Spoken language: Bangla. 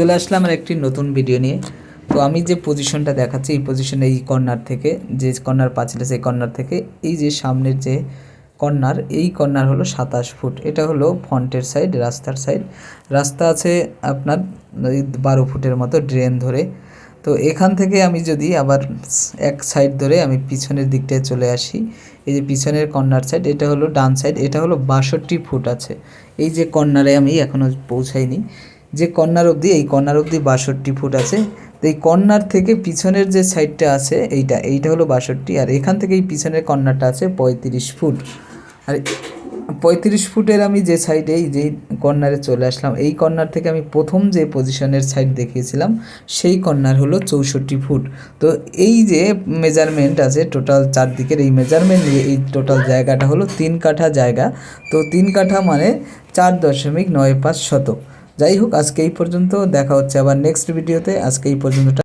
চলে আসলাম আর একটি নতুন ভিডিও নিয়ে। তো আমি যে পজিশনটা দেখাচ্ছি, এই পজিশনে এই কর্নার থেকে, যে কর্নার পাচ্ছিল সেই কর্নার থেকে, এই যে সামনের যে কর্নার এই কর্নার হলো সাতাশ ফুট। এটা হলো ফ্রন্টের সাইড রাস্তার সাইড রাস্তা আছে আপনার বারো ফুটের মতো ড্রেন ধরে। তো এখান থেকে আমি যদি আবার এক সাইড ধরে আমি পিছনের দিকটায় চলে আসি, এই যে পিছনের কর্নার সাইড এটা হলো ডান সাইড এটা হলো বাষট্টি ফুট আছে। এই যে কর্নারে আমি এখনও পৌঁছাইনি। যে কর্নার অবধি, এই কর্নার অবধি বাষট্টি ফুট আছে। তো এই কর্নার থেকে পিছনের যে সাইডটা আছে, এইটা এইটা হলো বাষট্টি। আর এখান থেকে এই পিছনের কর্নারটা আছে পঁয়ত্রিশ ফুট। আর পঁয়ত্রিশ ফুটের আমি যে সাইডে, এই যে কর্নারে চলে আসলাম, এই কর্নার থেকে আমি প্রথম যে পজিশনের সাইড দেখিয়েছিলাম, সেই কর্নার হলো চৌষট্টি ফুট। তো এই যে মেজারমেন্ট আছে, টোটাল চারদিকের এই মেজারমেন্ট নিয়ে, এই টোটাল জায়গাটা হলো তিন কাঠা জায়গা। তো তিন কাঠা মানে চার দশমিক নয় পাঁচ শতক। যাই হোক আজকে এই পর্যন্ত দেখা হচ্ছে আবার নেক্সট ভিডিওতে আজকে এই পর্যন্ত